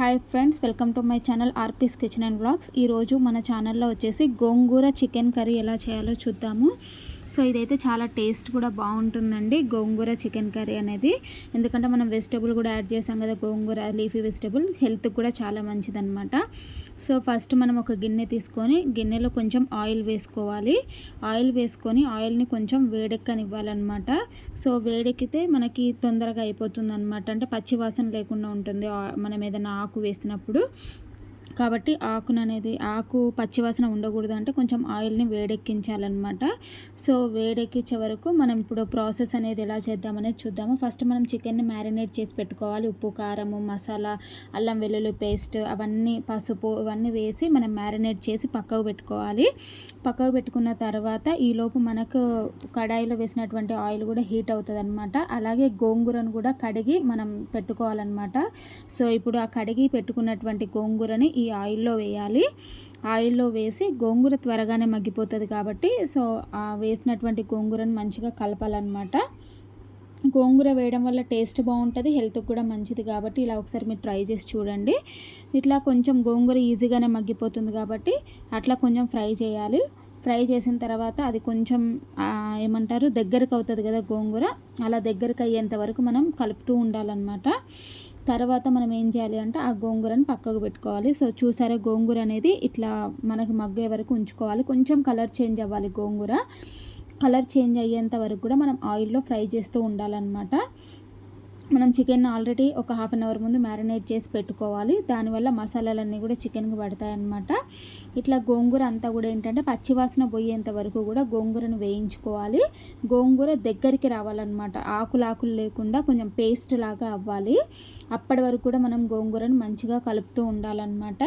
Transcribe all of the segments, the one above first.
Hi friends welcome to my channel RP's kitchen and blogs. ఈరోజు మన ఛానల్లో వచ్చేసి గోంగూర చికెన్ కర్రీ ఎలా చేయాలో చూద్దాము. సో ఇదైతే చాలా టేస్ట్ కూడా బాగుంటుందండి. గోంగూర చికెన్ కర్రీ అనేది. ఎందుకంటే మనం వెజిటబుల్ కూడా యాడ్ చేసాం కదా గోంగూర లీఫీ వెజిటబుల్ హెల్త్కి కూడా చాలా మంచిదన్నమాట. సో ఫస్ట్ మనం ఒక గిన్నె తీసుకొని గిన్నెలో కొంచెం ఆయిల్ వేసుకోవాలి. ఆయిల్ వేసుకొని ఆయిల్ని కొంచెం వేడెక్కనివ్వాలన్నమాట. సో వేడెక్కితే మనకి తొందరగా అయిపోతుంది అనమాట అంటే పచ్చి వాసన లేకుండా ఉంటుంది మనం ఏదైనా ఆకు వేసినప్పుడు. కాబట్టి ఆకును అనేది ఆకు పచ్చివాసన ఉండకూడదు అంటే కొంచెం ఆయిల్ని వేడెక్కించాలన్నమాట. సో వేడెక్కించే వరకు మనం ఇప్పుడు ప్రాసెస్ అనేది ఎలా చేద్దామనేది చూద్దాము. ఫస్ట్ మనం చికెన్ని మ్యారినేట్ చేసి పెట్టుకోవాలి. ఉప్పు కారము మసాలా అల్లం వెల్లుల్లి పేస్ట్ అవన్నీ పసుపు ఇవన్నీ వేసి మనం మ్యారినేట్ చేసి పక్కకు పెట్టుకోవాలి. పక్కకు పెట్టుకున్న తర్వాత ఈలోపు మనకు కడాయిలో వేసినటువంటి ఆయిల్ కూడా హీట్ అవుతుంది అనమాట అలాగే గోంగూరను కూడా కడిగి మనం పెట్టుకోవాలన్నమాట. సో ఇప్పుడు ఆ కడిగి పెట్టుకున్నటువంటి గోంగూరని ఈ ఆయిల్లో వేయాలి. ఆయిల్లో వేసి గోంగూర త్వరగానే మగ్గిపోతుంది కాబట్టి సో ఆ వేసినటువంటి గోంగూరను మంచిగా కలపాలన్నమాట. గోంగూర వేయడం వల్ల టేస్ట్ బాగుంటుంది హెల్త్కి కూడా మంచిది కాబట్టి ఇలా ఒకసారి మీరు ట్రై చేసి చూడండి. ఇట్లా కొంచెం గోంగూర ఈజీగానే మగ్గిపోతుంది కాబట్టి అట్లా కొంచెం ఫ్రై చేయాలి. ఫ్రై చేసిన తర్వాత అది కొంచెం ఏమంటారు దగ్గరకు అవుతుంది కదా గోంగూర అలా దగ్గరకు అయ్యేంత వరకు మనం కలుపుతూ ఉండాలన్నమాట. తర్వాత మనం ఏం చేయాలి అంటే ఆ గోంగూరని పక్కకు పెట్టుకోవాలి. సో చూసారా గోంగూర అనేది ఇట్లా మనకి మగ్గే వరకు ఉంచుకోవాలి. కొంచెం కలర్ చేంజ్ అవ్వాలి గోంగూర. కలర్ చేంజ్ అయ్యేంత వరకు కూడా మనం ఆయిల్లో ఫ్రై చేస్తూ ఉండాలన్నమాట. మనం చికెన్ ఆల్రెడీ ఒక హాఫ్ అన్ అవర్ ముందు మ్యారినేట్ చేసి పెట్టుకోవాలి. దానివల్ల మసాలాలన్నీ కూడా చికెన్కి పడతాయన్నమాట. ఇట్లా గోంగూర అంతా కూడా ఏంటంటే పచ్చివాసన పోయేంత వరకు కూడా గోంగూరను వేయించుకోవాలి. గోంగూర దగ్గరికి రావాలన్నమాట. ఆకులు ఆకులు లేకుండా కొంచెం పేస్ట్ లాగా అవ్వాలి. అప్పటి వరకు కూడా మనం గోంగూరను మంచిగా కలుపుతూ ఉండాలన్నమాట.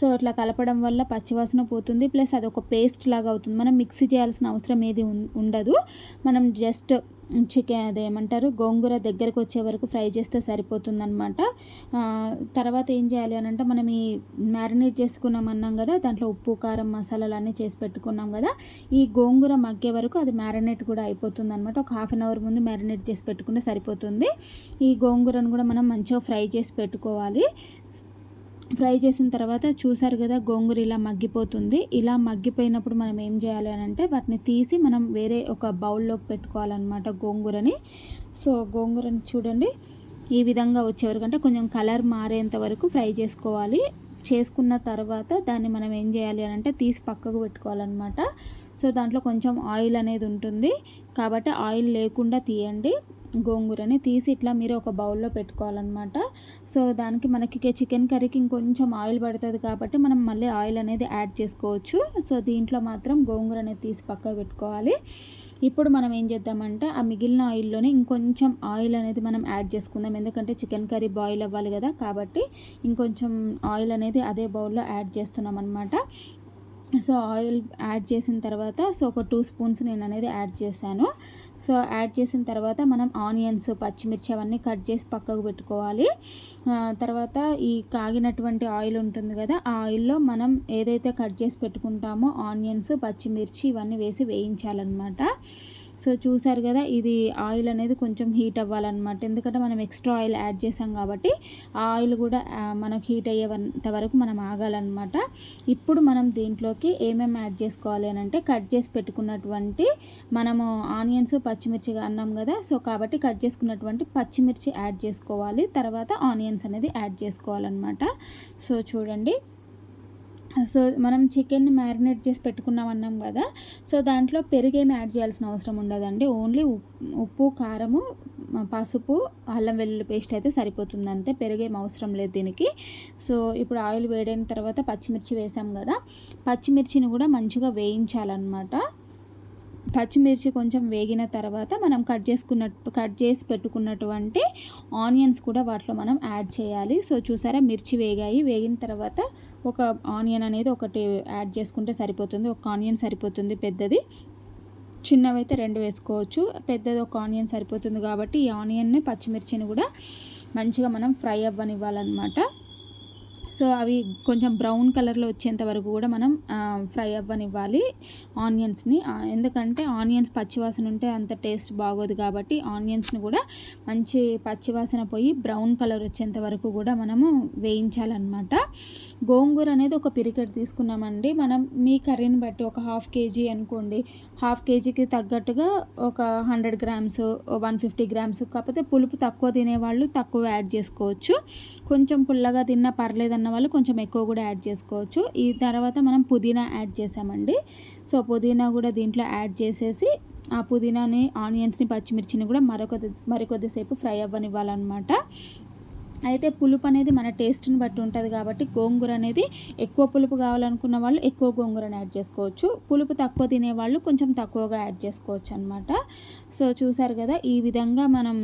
సో అట్లా కలపడం వల్ల పచ్చివాసన పోతుంది. ప్లస్ అది ఒక పేస్ట్ లాగా అవుతుంది. మనం మిక్సీ చేయాల్సిన అవసరం ఏది ఉండదు. మనం జస్ట్ చికెన్ అదేమంటారు గోంగూర దగ్గరకు వచ్చే వరకు ఫ్రై చేస్తే సరిపోతుందనమాట తర్వాత ఏం చేయాలి అని అంటే మనం ఈ మ్యారినేట్ చేసుకున్నాం అన్నాం కదా దాంట్లో ఉప్పు కారం మసాలాలు అన్నీ చేసి పెట్టుకున్నాం కదా ఈ గోంగూర మగ్గే వరకు అది మ్యారినేట్ కూడా అయిపోతుంది అనమాట ఒక హాఫ్ అన్ అవర్ ముందు మ్యారినేట్ చేసి పెట్టుకుంటే సరిపోతుంది. ఈ గోంగూరను కూడా మనం మంచిగా ఫ్రై చేసి పెట్టుకోవాలి. ఫ్రై చేసిన తర్వాత చూసారు కదా గోంగూర ఇలా మగ్గిపోతుంది. ఇలా మగ్గిపోయినప్పుడు మనం ఏం చేయాలి అని అంటే వాటిని తీసి మనం వేరే ఒక బౌల్లోకి పెట్టుకోవాలన్నమాట గోంగూరని. సో గోంగూరని చూడండి ఈ విధంగా వచ్చేవరకు అంటే కొంచెం కలర్ మారేంత వరకు ఫ్రై చేసుకోవాలి. చేసుకున్న తర్వాత దాన్ని మనం ఏం చేయాలి అని అంటే తీసి పక్కకు పెట్టుకోవాలన్నమాట. సో దాంట్లో కొంచెం ఆయిల్ అనేది ఉంటుంది. కాబట్టి ఆయిల్ లేకుండా తీయండి. గోంగూరని తీసి ఇట్లా మీరు ఒక బౌల్లో పెట్టుకోవాలన్నమాట. సో దానికి మనకి చికెన్ కర్రీకి ఇంకొంచెం ఆయిల్ పడుతుంది కాబట్టి మనం మళ్ళీ ఆయిల్ అనేది యాడ్ చేసుకోవచ్చు. సో దీంట్లో మాత్రం గోంగూర అనేది తీసి పక్క పెట్టుకోవాలి. ఇప్పుడు మనం ఏం చేద్దామంటే ఆ మిగిలిన ఆయిల్లోనే ఇంకొంచెం ఆయిల్ అనేది మనం యాడ్ చేసుకుందాం. ఎందుకంటే చికెన్ కర్రీ బాయిల్ అవ్వాలి కదా కాబట్టి ఇంకొంచెం ఆయిల్ అనేది అదే బౌల్లో యాడ్ చేస్తున్నాం అనమాట సో ఆయిల్ యాడ్ చేసిన తర్వాత సో ఒక టూ స్పూన్స్ నేను అనేది యాడ్ చేశాను. సో యాడ్ చేసిన తర్వాత మనం ఆనియన్స్ పచ్చిమిర్చి అవన్నీ కట్ చేసి పక్కకు పెట్టుకోవాలి. తర్వాత ఈ కాగినటువంటి ఆయిల్ ఉంటుంది కదా ఆ ఆయిల్లో మనం ఏదైతే కట్ చేసి పెట్టుకుంటామో ఆనియన్స్ పచ్చిమిర్చి ఇవన్నీ వేసి వేయించాలన్నమాట. సో చూసారు కదా ఇది ఆయిల్ అనేది కొంచెం హీట్ అవ్వాలన్నమాట. ఎందుకంటే మనం ఎక్స్ట్రా ఆయిల్ యాడ్ చేసాం కాబట్టి ఆ ఆయిల్ కూడా మనకు హీట్ అయ్యేంత వరకు మనం ఆగాలన్నమాట. ఇప్పుడు మనం దీంట్లోకి ఏమేమి యాడ్ చేసుకోవాలి అని అంటే కట్ చేసి పెట్టుకున్నటువంటి మనము ఆనియన్స్ పచ్చిమిర్చి అన్నాం కదా సో కాబట్టి కట్ చేసుకున్నటువంటి పచ్చిమిర్చి యాడ్ చేసుకోవాలి. తర్వాత ఆనియన్స్ అనేది యాడ్ చేసుకోవాలన్నమాట. సో చూడండి. సో మనం చికెన్ని మ్యారినేట్ చేసి పెట్టుకున్నాం అన్నాం కదా సో దాంట్లో పెరుగేమి యాడ్ చేయాల్సిన అవసరం ఉండదండి. ఓన్లీ ఉప్పు కారము పసుపు అల్లం వెల్లుల్లి పేస్ట్ అయితే సరిపోతుంది అంతే. పెరుగేం అవసరం లేదు దీనికి. సో ఇప్పుడు ఆయిల్ వేడైన తర్వాత పచ్చిమిర్చి వేసాం కదా పచ్చిమిర్చిని కూడా మంచిగా వేయించాలన్నమాట. పచ్చిమిర్చి కొంచెం వేగిన తర్వాత మనం కట్ చేసుకున్న కట్ చేసి పెట్టుకున్నటువంటి ఆనియన్స్ కూడా వాటిలో మనం యాడ్ చేయాలి. సో చూసారా మిర్చి వేగాయి. వేగిన తర్వాత ఒక ఆనియన్ అనేది ఒకటి యాడ్ చేసుకుంటే సరిపోతుంది. ఒక ఆనియన్ సరిపోతుంది పెద్దది. చిన్నవైతే రెండు వేసుకోవచ్చు. పెద్దది ఒక ఆనియన్ సరిపోతుంది కాబట్టి ఈ ఆనియన్ని పచ్చిమిర్చిని కూడా మంచిగా మనం ఫ్రై అవ్వనివ్వాలన్నమాట. సో అవి కొంచెం బ్రౌన్ కలర్లో వచ్చేంత వరకు కూడా మనం ఫ్రై అవ్వనివ్వాలి ఆనియన్స్ని. ఎందుకంటే ఆనియన్స్ పచ్చివాసన ఉంటే అంత టేస్ట్ బాగోదు కాబట్టి ఆనియన్స్ని కూడా మంచి పచ్చివాసన పోయి బ్రౌన్ కలర్ వచ్చేంత వరకు కూడా మనము వేయించాలన్నమాట. గోంగూర అనేది ఒక పిరికెట్ తీసుకున్నామండి. మనం మీ కర్రీని బట్టి ఒక హాఫ్ కేజీ అనుకోండి. హాఫ్ కేజీకి తగ్గట్టుగా ఒక hundred grams one fifty grams కాకపోతే పులుపు తక్కువ తినేవాళ్ళు తక్కువ యాడ్ చేసుకోవచ్చు. కొంచెం పుల్లగా తిన్నా పర్లేదన్న వాళ్ళు కొంచెం ఎక్కువ కూడా యాడ్ చేసుకోవచ్చు. ఈ తర్వాత మనం పుదీనా యాడ్ చేసామండి. సో పుదీనా కూడా దీంట్లో యాడ్ చేసేసి ఆ పుదీనాని ఆనియన్స్ని పచ్చిమిర్చిని కూడా మరొక మరికొద్దిసేపు ఫ్రై అవ్వనివ్వాలన్నమాట. అయితే పులుపు అనేది మన టేస్ట్ని బట్టి ఉంటుంది కాబట్టి గోంగూర అనేది ఎక్కువ పులుపు కావాలనుకున్న వాళ్ళు ఎక్కువ గోంగూరని యాడ్ చేసుకోవచ్చు. పులుపు తక్కువ తినేవాళ్ళు కొంచెం తక్కువగా యాడ్ చేసుకోవచ్చు అనమాట సో చూసారు కదా ఈ విధంగా మనం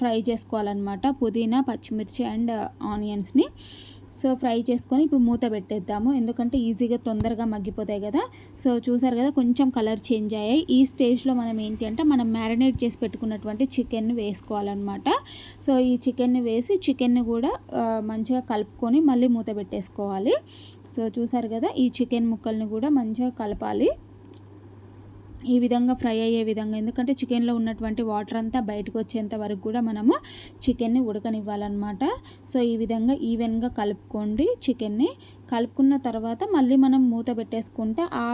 ఫ్రై చేసుకోవాలన్నమాట పుదీనా పచ్చిమిర్చి అండ్ ఆనియన్స్ని. సో ఫ్రై చేసుకొని ఇప్పుడు మూత పెట్టేద్దాము. ఎందుకంటే ఈజీగా తొందరగా మగ్గిపోతాయి కదా. సో చూసారు కదా కొంచెం కలర్ చేంజ్ అయ్యాయి. ఈ స్టేజ్లో మనం ఏంటి అంటే మనం మ్యారినేట్ చేసి పెట్టుకున్నటువంటి చికెన్ని వేసుకోవాలన్నమాట. సో ఈ చికెన్ని వేసి చికెన్ని కూడా మంచిగా కలుపుకొని మళ్ళీ మూత పెట్టేసుకోవాలి. సో చూసారు కదా ఈ చికెన్ ముక్కల్ని కూడా మంచిగా కలపాలి. ఈ విధంగా ఫ్రై అయ్యే విధంగా ఎందుకంటే చికెన్లో ఉన్నటువంటి వాటర్ అంతా బయటకు వచ్చేంత వరకు కూడా మనము చికెన్ని ఉడకనివ్వాలన్నమాట. సో ఈ విధంగా ఈవెన్గా కలుపుకోండి చికెన్ని. కలుపుకున్న తర్వాత మళ్ళీ మనం మూత పెట్టేసుకుంటే ఆ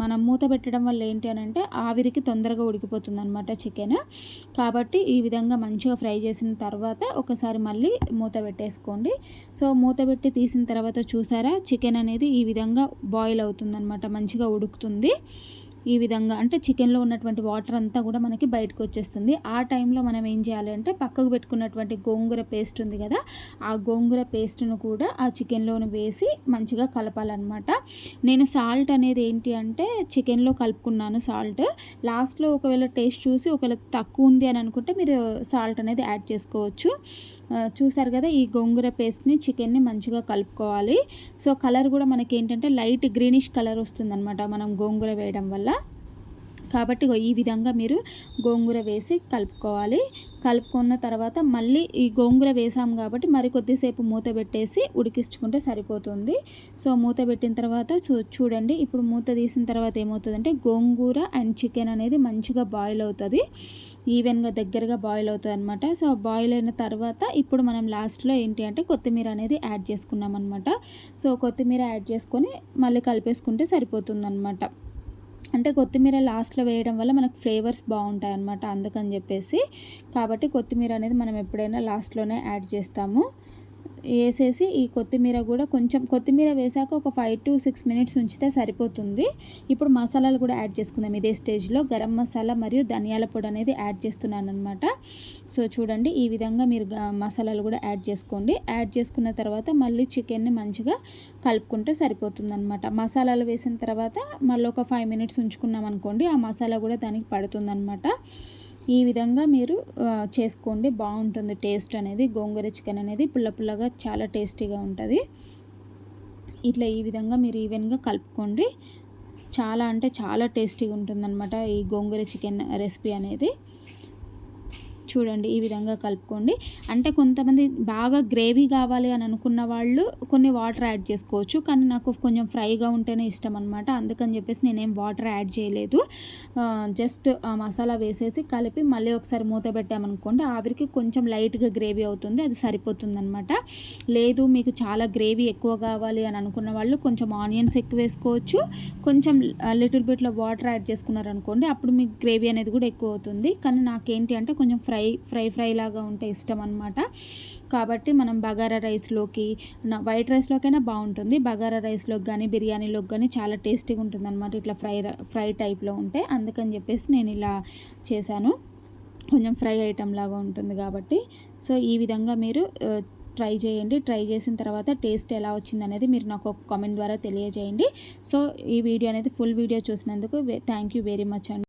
మనం మూత పెట్టడం వల్ల ఏంటి అని అంటే ఆవిరికి తొందరగా ఉడికిపోతుంది అనమాట చికెన్. కాబట్టి ఈ విధంగా మంచిగా ఫ్రై చేసిన తర్వాత ఒకసారి మళ్ళీ మూత పెట్టేసుకోండి. సో మూత పెట్టి తీసిన తర్వాత చూసారా చికెన్ అనేది ఈ విధంగా బాయిల్ అవుతుందన్నమాట మంచిగా ఉడుకుతుంది. ఈ విధంగా అంటే చికెన్లో ఉన్నటువంటి వాటర్ అంతా కూడా మనకి బయటకు వచ్చేస్తుంది. ఆ టైంలో మనం ఏం చేయాలి అంటే పక్కకు పెట్టుకున్నటువంటి గోంగూర పేస్ట్ ఉంది కదా ఆ గోంగూర పేస్ట్ను కూడా ఆ చికెన్లోను వేసి మంచిగా కలపాలన్నమాట. నేను సాల్ట్ అనేది ఏంటి అంటే చికెన్లో కలుపుకున్నాను సాల్ట్. లాస్ట్లో ఒకవేళ టేస్ట్ చూసి ఒకవేళ తక్కువ ఉంది అని అనుకుంటే మీరు సాల్ట్ అనేది యాడ్ చేసుకోవచ్చు. చూసారు కదా ఈ గోంగూర పేస్ట్ని చికెన్ని మంచిగా కలుపుకోవాలి. సో కలర్ కూడా మనకి ఏంటంటే లైట్ గ్రీనిష్ కలర్ వస్తుందన్నమాట మనం గోంగూర వేయడం వల్ల. కాబట్టి ఈ విధంగా మీరు గోంగూర వేసి కలుపుకోవాలి. కలుపుకున్న తర్వాత మళ్ళీ ఈ గోంగూర వేసాం కాబట్టి మరి కొద్దిసేపు మూత పెట్టేసి ఉడికించుకుంటే సరిపోతుంది. సో మూత పెట్టిన తర్వాత చూడండి ఇప్పుడు మూత తీసిన తర్వాత ఏమవుతుందంటే గోంగూర అండ్ చికెన్ అనేది మంచిగా బాయిల్ అవుతుంది. ఈవెన్గా దగ్గరగా బాయిల్ అవుతుంది అనమాట సో బాయిల్ అయిన తర్వాత ఇప్పుడు మనం లాస్ట్లో ఏంటి అంటే కొత్తిమీర అనేది యాడ్ చేసుకున్నాం అనమాట సో కొత్తిమీర యాడ్ చేసుకొని మళ్ళీ కలిపేసుకుంటే సరిపోతుంది అంటే కొత్తిమీర లాస్ట్లో వేయడం వల్ల మనకు ఫ్లేవర్స్ బాగుంటాయి అన్నమాట అందుకని చెప్పేసి. కాబట్టి కొత్తిమీర అనేది మనం ఎప్పుడైనా లాస్ట్లోనే యాడ్ చేస్తాము. వేసేసి ఈ కొత్తిమీర కూడా కొంచెం కొత్తిమీర వేసాక ఒక ఫైవ్ టు సిక్స్ మినిట్స్ ఉంచితే సరిపోతుంది. ఇప్పుడు మసాలాలు కూడా యాడ్ చేసుకుందాం. ఇదే స్టేజ్లో గరం మసాలా మరియు ధనియాల పొడి అనేది యాడ్ చేస్తున్నాను అనమాట సో చూడండి ఈ విధంగా మీరు మసాలాలు కూడా యాడ్ చేసుకోండి. యాడ్ చేసుకున్న తర్వాత మళ్ళీ చికెన్ని మంచిగా కలుపుకుంటే సరిపోతుంది అనమాట మసాలాలు వేసిన తర్వాత మళ్ళీ ఒక ఫైవ్ మినిట్స్ ఉంచుకున్నాం అనుకోండి ఆ మసాలా కూడా దానికి పడుతుంది అనమాట ఈ విధంగా మీరు చేసుకోండి. బాగుంటుంది టేస్ట్ అనేది. గోంగూర చికెన్ అనేది పుల్ల పుల్లగా చాలా టేస్టీగా ఉంటుంది. ఇట్లా ఈ విధంగా మీరు ఈవెన్గా కలుపుకోండి. చాలా అంటే చాలా టేస్టీగా ఉంటుందన్నమాట ఈ గోంగూర చికెన్ రెసిపీ అనేది. చూడండి ఈ విధంగా కలుపుకోండి. అంటే కొంతమంది బాగా గ్రేవీ కావాలి అని అనుకున్న వాళ్ళు కొన్ని వాటర్ యాడ్ చేసుకోవచ్చు. కానీ నాకు కొంచెం ఫ్రైగా ఉంటేనే ఇష్టం అనమాట అందుకని చెప్పేసి నేనేం వాటర్ యాడ్ చేయలేదు. జస్ట్ మసాలా వేసేసి కలిపి మళ్ళీ ఒకసారి మూత పెట్టామనుకోండి ఆవిరికి కొంచెం లైట్గా గ్రేవీ అవుతుంది అది సరిపోతుంది అనమాట లేదు మీకు చాలా గ్రేవీ ఎక్కువ కావాలి అని అనుకున్న వాళ్ళు కొంచెం ఆనియన్స్ ఎక్కువ వేసుకోవచ్చు. కొంచెం లిటిల్ బిట్లో వాటర్ యాడ్ చేసుకున్నారనుకోండి అప్పుడు మీకు గ్రేవీ అనేది కూడా ఎక్కువ అవుతుంది. కానీ నాకేంటి అంటే కొంచెం ఫ్రై ఫ్రై ఫ్రై ఫ్రై లాగా ఉంటే ఇష్టం అనమాట కాబట్టి మనం బగారా రైస్లోకి వైట్ రైస్లోకైనా బాగుంటుంది. బగారా రైస్లోకి కానీ బిర్యానీలోకి కానీ చాలా టేస్టీగా ఉంటుంది అనమాట ఇట్లా ఫ్రై ఫ్రై టైప్లో ఉంటే. అందుకని చెప్పేసి నేను ఇలా చేశాను. కొంచెం ఫ్రై ఐటెం లాగా ఉంటుంది కాబట్టి. సో ఈ విధంగా మీరు ట్రై చేయండి. ట్రై చేసిన తర్వాత టేస్ట్ ఎలా వచ్చింది అనేది మీరు నాకు ఒక కామెంట్ ద్వారా తెలియజేయండి. సో ఈ వీడియో అనేది ఫుల్ వీడియో చూసినందుకు థ్యాంక్ యూ వెరీ మచ్ అండి.